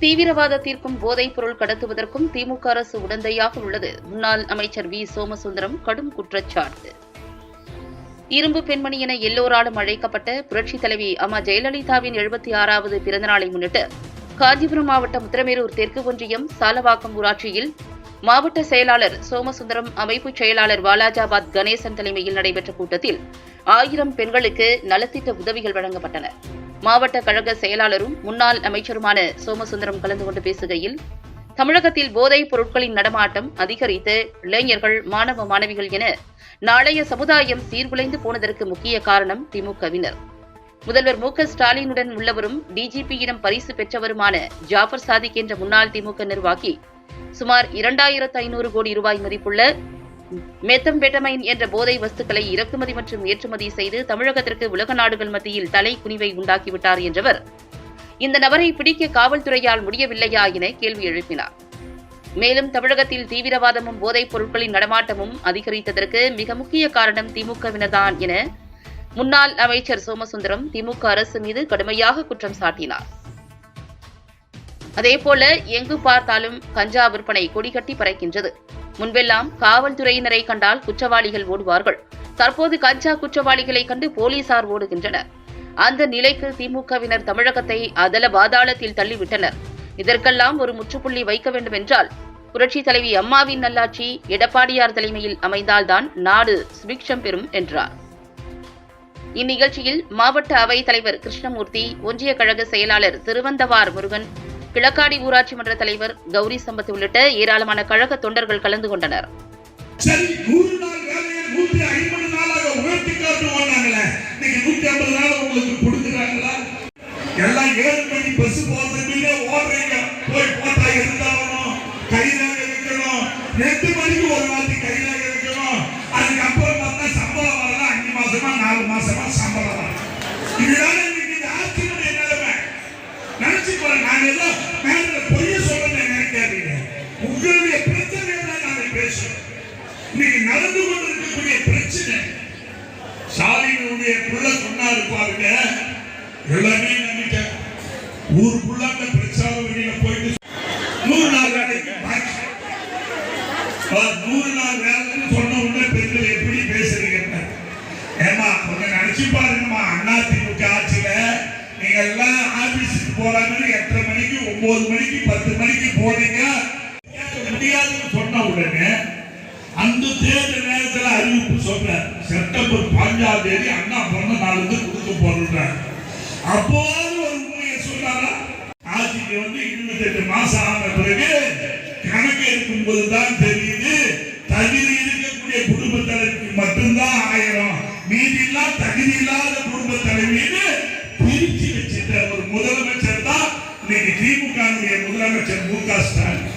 தீவிரவாதத்திற்கும் போதைப் பொருள் கடத்துவதற்கும் திமுக அரசு உடந்தையாக உள்ளது. முன்னாள் அமைச்சர் வி. சோமசுந்தரம் கடும் குற்றச்சாட்டு. இரும்பு பெண்மணி என எல்லோராலும் அழைக்கப்பட்ட புரட்சித் தலைவி அம்மா ஜெயலலிதாவின் எழுபத்தி ஆறாவது பிறந்தநாளை முன்னிட்டு காஞ்சிபுரம் மாவட்டம் உத்திரமேரூர் தெற்கு ஒன்றியம் சாலவாக்கம் ஊராட்சியில் மாவட்ட செயலாளர் சோமசுந்தரம் அமைப்பு செயலாளர் வாலாஜாபாத் கணேசன் தலைமையில் நடைபெற்ற கூட்டத்தில் ஆயிரம் பெண்களுக்கு நலத்திட்ட உதவிகள் வழங்கப்பட்டன. மாவட்ட கழக செயலாளரும் முன்னாள் அமைச்சருமான சோமசுந்தரம் கலந்து கொண்டு பேசுகையில் தமிழகத்தில் போதைப் பொருட்களின் நடமாட்டம் அதிகரித்து இளைஞர்கள் மாணவ மாணவிகள் என நாளைய சமுதாயம் சீர்குலைந்து போனதற்கு முக்கிய காரணம் திமுகவினர். முதல்வர் மு க ஸ்டாலினுடன் உள்ளவரும் டிஜிபியிடம் பரிசு பெற்றவருமான ஜாஃபர் சாதிக் என்ற முன்னாள் திமுக நிர்வாகி சுமார் இரண்டாயிரத்து ஐநூறு கோடி ரூபாய் மதிப்புள்ள மெத்தம்பெட்டமைன் என்ற போதை வஸ்துக்களை இறக்குமதி மற்றும் ஏற்றுமதி செய்து தமிழகத்திற்கு உலக நாடுகள் மத்தியில் தலை குனிவை உண்டாக்கிவிட்டார் என்றவர். இந்த நபரை பிடிக்க காவல்துறையால் முடியவில்லையா என கேள்வி எழுப்பினார். மேலும் தமிழகத்தில் தீவிரவாதமும் போதைப் பொருட்களின் நடமாட்டமும் அதிகரித்ததற்கு மிக முக்கிய காரணம் திமுகவினர்தான் என முன்னாள் அமைச்சர் சோமசுந்தரம் திமுக அரசு மீது கடுமையாக குற்றம் சாட்டினார். அதேபோல எங்கு பார்த்தாலும் கஞ்சா விற்பனை கொடிகட்டி பறக்கின்றது. முன்பெல்லாம் காவல்துறையினரை கண்டால் குற்றவாளிகள் ஓடுவார்கள். தற்போது கஞ்சா குற்றவாளிகளை கண்டு போலீசார் ஓடுகின்றனர். அந்த நிலைக்கு திமுகவினர் தமிழகத்தை அதல பாதாளத்தில் தள்ளிவிட்டனர். இதற்கெல்லாம் ஒரு முற்றுப்புள்ளி வைக்க வேண்டும் என்றால் புரட்சி தலைவி அம்மாவின் நல்லாட்சி எடப்பாடியார் தலைமையில் அமைந்தால்தான் நாடு சுபிக்ஷம் பெறும் என்றார். இந்நிகழ்ச்சியில் மாவட்ட அவைத் தலைவர் கிருஷ்ணமூர்த்தி ஒன்றிய கழக செயலாளர் திருவந்தவார் முருகன் கிழக்காடி ஊராட்சி மன்ற தலைவர் கௌரி சம்பத் உள்ளிட்ட ஏராளமான கழக தொண்டர்கள் கலந்து கொண்டனர். எல்லாம் ஏழு மணி பஸ் ஓடுறீங்க. போய் போட்டா இருந்தாலும் மணிக்கு ஒரு நினைச்சு பாருங்க நான் ஏதோ மேல பொய்ய நினைக்காதீங்க. உங்களுடைய பிரச்சனை தான் நாங்கள் பேசுறோம். இன்னைக்கு நடந்து கொண்டிருக்கக்கூடிய பிரச்சனை. ஸ்டாலினுடைய புள்ள சொன்னாரு பாருங்க. எல்லாமே நம்பிக்கை. ஊருக்குள்ள அந்த பிரச்சார வழியில போயிட்டு நூறு நாள் வேலைக்கு நூறு நாள் வேலைன்னு சொன்ன உடனே பெண்கள் எப்படி பேசுறீங்க? ஏமா கொஞ்சம் நினைச்சு பாருங்கம்மா அண்ணா திமுக ஆட்சியில நீங்க எல்லாம் ஆபீஸுக்கு போறாங்கன்னு எட்டரை மணிக்கு ஒன்பது மணிக்கு பத்து மணிக்கு போனீங்க முடியாதுன்னு சொன்ன உடனே அந்த தேர்தல் நேரத்தில் அறிவிப்பு சொன்னார் செப்டம்பர் பாஞ்சாம் தேதி அண்ணா பிறந்த நாளுக்கு கொடுக்க போறார் அப்போது ஒரு உண்மையை சொன்னாரா ஆட்சிக்கு வந்து இருபத்தெட்டு மாசம் ஆன பிறகு கணக்கு எடுக்கும் போதுதான் தெரியுது. தகுதி இருக்கக்கூடிய குடும்ப தலைவிக்கு மட்டும்தான் ஆயிரம். மீதி எல்லாம் தகுதி இல்லாத sangre, podrán echar bucas, tal.